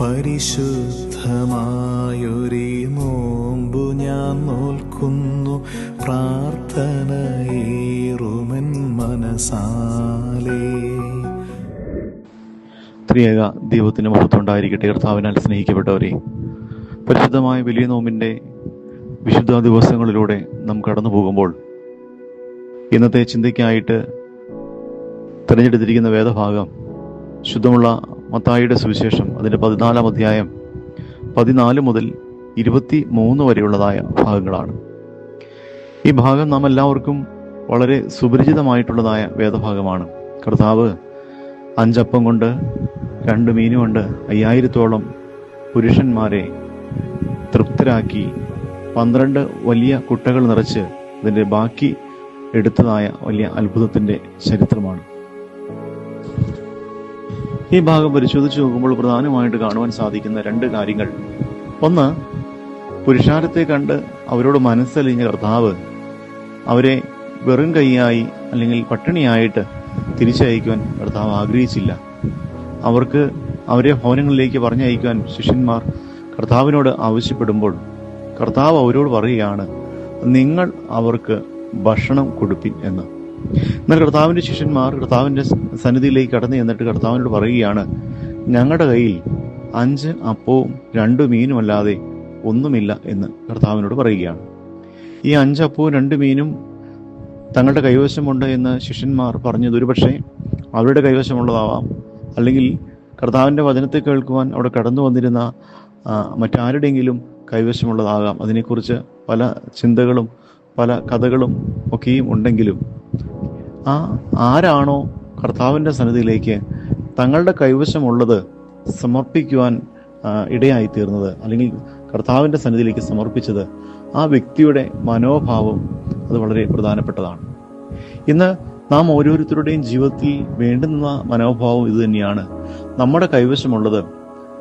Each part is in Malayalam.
പരിശുദ്ധമായൊരു നോമ്പു ഞാൻ നോൽക്കുന്നു. പ്രാർത്ഥനയേറുമൻ മനസാലേ. ത്രിയേക ദൈവത്തിന് മഹത്വം ഉണ്ടായിരിക്കട്ടെ കർത്താവിനാൽ സ്നേഹിക്കപ്പെട്ടവരെ പരിശുദ്ധമായ വലിയ നോമ്പിന്റെ വിശുദ്ധ ദിവസങ്ങളിലൂടെ നാം കടന്നു പോകുമ്പോൾ ഇന്നത്തെ ചിന്തയ്ക്കായിട്ട് തിരഞ്ഞെടുത്തിരിക്കുന്ന വേദഭാഗം ശുദ്ധമുള്ള മത്തായിയുടെ സുവിശേഷം അതിന്റെ പതിനാലാം അധ്യായം പതിനാല് മുതൽ ഇരുപത്തി മൂന്ന് വരെയുള്ളതായ ഭാഗങ്ങളാണ്. ഈ ഭാഗം നാം എല്ലാവർക്കും വളരെ സുപരിചിതമായിട്ടുള്ളതായ വേദഭാഗമാണ്. കർത്താവ് അഞ്ചപ്പം കൊണ്ട് രണ്ട് മീനും കൊണ്ട് അയ്യായിരത്തോളം പുരുഷന്മാരെ തൃപ്തരാക്കി പന്ത്രണ്ട് വലിയ കുട്ടകൾ നിറച്ച് അതിന്റെ ബാക്കി എടുത്തതായ വലിയ അത്ഭുതത്തിന്റെ ചരിത്രമാണ്. ഈ ഭാഗം പരിശോധിച്ച് നോക്കുമ്പോൾ പ്രധാനമായിട്ട് കാണുവാൻ സാധിക്കുന്ന രണ്ട് കാര്യങ്ങൾ. ഒന്ന് പുരുഷാരത്തെ കണ്ട് അവരോട് മനസ്സലിഞ്ഞ കർത്താവ് അവരെ വെറും കൈയായി അല്ലെങ്കിൽ പട്ടിണിയായിട്ട് തിരിച്ചയക്കുവാൻ കർത്താവ് ആഗ്രഹിച്ചില്ല. അവർക്ക് അവരെ ഭവനങ്ങളിലേക്ക് പറഞ്ഞയക്കുവാൻ ശിഷ്യന്മാർ കർത്താവിനോട് ആവശ്യപ്പെടുമ്പോൾ കർത്താവ് അവരോട് പറയുകയാണ് നിങ്ങൾ അവർക്ക് ഭക്ഷണം കൊടുപ്പിൻ എന്ന്. എന്നാൽ കർത്താവിന്റെ ശിഷ്യന്മാർ കർത്താവിന്റെ സന്നിധിയിലേക്ക് കടന്നു ചെന്നിട്ട് കർത്താവിനോട് പറയുകയാണ് ഞങ്ങളുടെ കയ്യിൽ അഞ്ച് അപ്പവും രണ്ട് മീനും അല്ലാതെ ഒന്നുമില്ല എന്ന് കർത്താവിനോട് പറയുകയാണ്. ഈ അഞ്ച് അപ്പവും രണ്ട് മീനും തങ്ങളുടെ കൈവശമുണ്ട് എന്ന് ശിഷ്യന്മാർ പറഞ്ഞത് ഒരുപക്ഷെ അവരുടെ കൈവശമുള്ളതാവാം. അല്ലെങ്കിൽ കർത്താവിന്റെ വചനത്തെ കേൾക്കുവാൻ അവിടെ കടന്നു വന്നിരുന്ന മറ്റാരുടെയെങ്കിലും കൈവശമുള്ളതാകാം. അതിനെക്കുറിച്ച് പല ചിന്തകളും പല കഥകളും ഒക്കെയും ഉണ്ടെങ്കിലും ആ ആരാണോ കർത്താവിന്റെ സന്നിധിയിലേക്ക് തങ്ങളുടെ കൈവശമുള്ളത് സമർപ്പിക്കുവാൻ ഇടയായിത്തീർന്നത് ഇടയായി തീർന്നത് അല്ലെങ്കിൽ കർത്താവിന്റെ സന്നിധിയിലേക്ക് സമർപ്പിച്ചത് ആ വ്യക്തിയുടെ മനോഭാവം അത് വളരെ പ്രധാനപ്പെട്ടതാണ്. ഇന്ന് നാം ഓരോരുത്തരുടെയും ജീവിതത്തിൽ വേണ്ടുന്ന മനോഭാവം ഇത് തന്നെയാണ്. നമ്മുടെ കൈവശമുള്ളത്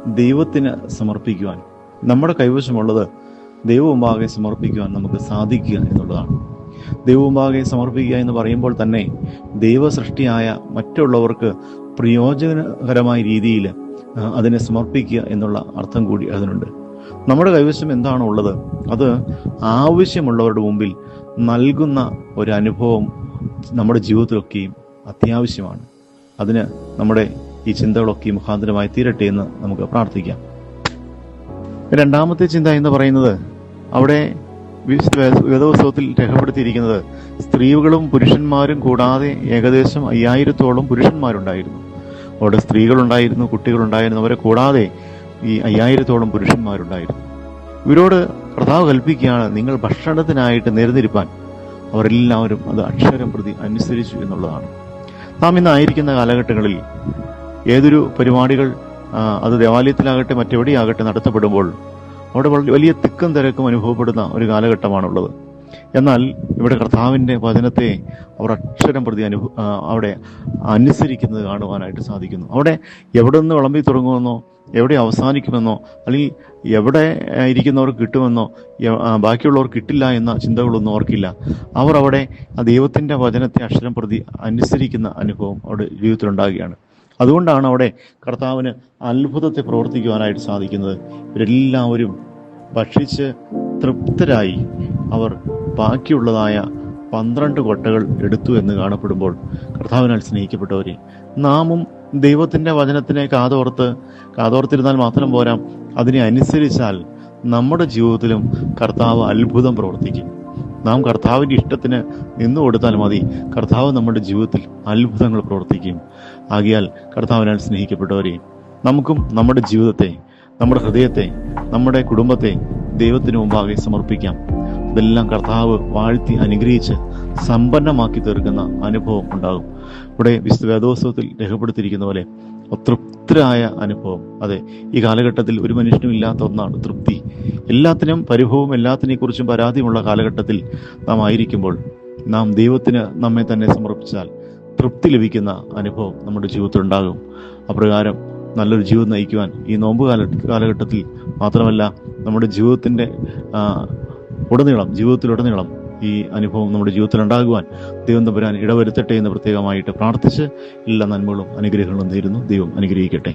ദൈവത്തിന് സമർപ്പിക്കുവാൻ. നമ്മുടെ കൈവശമുള്ളത് ദൈവമുമ്പാകെ സമർപ്പിക്കുവാൻ നമുക്ക് സാധിക്കുക എന്നുള്ളതാണ്. ദൈവമുമ്പാകെ സമർപ്പിക്കുക എന്ന് പറയുമ്പോൾ തന്നെ ദൈവ സൃഷ്ടിയായ മറ്റുള്ളവർക്ക് പ്രയോജനകരമായ രീതിയിൽ അതിനെ സമർപ്പിക്കുക എന്നുള്ള അർത്ഥം കൂടി അതിനുണ്ട്. നമ്മുടെ കൈവശം എന്താണോ ഉള്ളത്? അത് ആവശ്യമുള്ളവരുടെ മുമ്പിൽ നൽകുന്ന ഒരു അനുഭവം നമ്മുടെ ജീവിതത്തിലൊക്കെയും അത്യാവശ്യമാണ്. അതിന് നമ്മുടെ ഈ ചിന്തകളൊക്കെ മുഖാന്തരമായി തീരട്ടെ എന്ന് നമുക്ക് പ്രാർത്ഥിക്കാം. രണ്ടാമത്തെ ചിന്ത എന്ന് പറയുന്നത് അവിടെ വേദോത്സവത്തിൽ രേഖപ്പെടുത്തിയിരിക്കുന്നത് സ്ത്രീകളും പുരുഷന്മാരും കൂടാതെ ഏകദേശം അയ്യായിരത്തോളം പുരുഷന്മാരുണ്ടായിരുന്നു. അവിടെ സ്ത്രീകളുണ്ടായിരുന്നു കുട്ടികളുണ്ടായിരുന്നു അവരെ കൂടാതെ ഈ അയ്യായിരത്തോളം പുരുഷന്മാരുണ്ടായിരുന്നു. ഇവരോട് കർത്താവ് കൽപ്പിക്കുകയാണ് നിങ്ങൾ ഭക്ഷണത്തിനായിട്ട് നിരന്നിരിപ്പാൻ അവരെല്ലാവരും അത് അക്ഷരം പ്രതി അനുസരിച്ചു എന്നുള്ളതാണ്. നാം ഇന്നായിരിക്കുന്ന കാലഘട്ടങ്ങളിൽ ഏതൊരു പരിപാടികൾ അത് ദേവാലയത്തിലാകട്ടെ മറ്റെവിടെയാകട്ടെ നടത്തപ്പെടുമ്പോൾ അവിടെ വലിയ തിക്കും തിരക്കും അനുഭവപ്പെടുന്ന ഒരു കാലഘട്ടമാണുള്ളത്. എന്നാൽ ഇവിടെ കർത്താവിന്റെ വചനത്തെ അവർ അക്ഷരം പ്രതി അനുഭവ അവിടെ അനുസരിക്കുന്നത് കാണുവാനായിട്ട് സാധിക്കുന്നു. അവിടെ എവിടെ നിന്ന് വിളമ്പി തുടങ്ങുമെന്നോ എവിടെ അവസാനിക്കുമെന്നോ അല്ലെങ്കിൽ എവിടെ ഇരിക്കുന്നവർ കിട്ടുമെന്നോ ബാക്കിയുള്ളവർ കിട്ടില്ല എന്ന ചിന്തകളൊന്നും ഓർക്കില്ല അവർ അവിടെ ആ ദൈവത്തിന്റെ വചനത്തെ അക്ഷരം പ്രതി അനുസരിക്കുന്ന അനുഭവം അവിടെ ജീവിതത്തിലുണ്ടാകുകയാണ്. അതുകൊണ്ടാണ് അവിടെ കർത്താവിന് അത്ഭുതത്തെ പ്രവർത്തിക്കുവാനായിട്ട് സാധിക്കുന്നത്. ഇവരെല്ലാവരും ഭക്ഷിച്ച് തൃപ്തരായി അവർ ബാക്കിയുള്ളതായ പന്ത്രണ്ട് കൊട്ടകൾ എടുത്തു എന്ന് കാണപ്പെടുമ്പോൾ കർത്താവിനാൽ സ്നേഹിക്കപ്പെട്ടവരെ നാമും ദൈവത്തിന്റെ വചനത്തിനെ കാതോർത്ത് കാതോർത്തിരുന്നാൽ മാത്രം പോരാ അതിനെ അനുസരിച്ചാൽ നമ്മുടെ ജീവിതത്തിലും കർത്താവ് അത്ഭുതം പ്രവർത്തിക്കും. നാം കർത്താവിന്റെ ഇഷ്ടത്തിന് നിന്നു കൊടുത്താൽ മതി. കർത്താവ് നമ്മുടെ ജീവിതത്തിൽ അത്ഭുതങ്ങൾ പ്രവർത്തിക്കും. ആകിയാൽ കർത്താവിനാൽ സ്നേഹിക്കപ്പെട്ടവരെ നമുക്കും നമ്മുടെ ജീവിതത്തെ നമ്മുടെ ഹൃദയത്തെ നമ്മുടെ കുടുംബത്തെ ദൈവത്തിന് മുമ്പാകെ സമർപ്പിക്കാം. ഇതെല്ലാം കർത്താവ് വാഴ്ത്തി അനുഗ്രഹിച്ച് സമ്പന്നമാക്കി തീർക്കുന്ന അനുഭവം ഉണ്ടാകും. ഇവിടെ വിശുദ്ധ വേദോത്സവത്തിൽ രേഖപ്പെടുത്തിയിരിക്കുന്ന പോലെ തൃപ്തരായ അനുഭവം. അതെ ഈ കാലഘട്ടത്തിൽ ഒരു മനുഷ്യനും ഇല്ലാത്ത ഒന്നാണ് തൃപ്തി. എല്ലാത്തിനും പരിഭവവും എല്ലാത്തിനെ കുറിച്ചും പരാതിയുമുള്ള കാലഘട്ടത്തിൽ നാം ആയിരിക്കുമ്പോൾ നാം ദൈവത്തിന് നമ്മെ തന്നെ സമർപ്പിച്ചാൽ തൃപ്തി ലഭിക്കുന്ന അനുഭവം നമ്മുടെ ജീവിതത്തിൽ ഉണ്ടാകും അപ്രകാരം നല്ലൊരു ജീവിതം നയിക്കുവാൻ ഈ നോമ്പ് കാല കാലഘട്ടത്തിൽ മാത്രമല്ല നമ്മുടെ ജീവിതത്തിന്റെ ഉടനീളം ജീവിതത്തിലുടനീളം ഈ അനുഭവം നമ്മുടെ ജീവിതത്തിൽ ഉണ്ടാകുവാൻ ദൈവം തമ്പുരാൻ ഇടവരുത്തട്ടെ എന്ന് പ്രത്യേകമായിട്ട് പ്രാർത്ഥിച്ച് എല്ലാ നന്മകളും അനുഗ്രഹങ്ങളും നേരുന്നു. ദൈവം അനുഗ്രഹിക്കട്ടെ.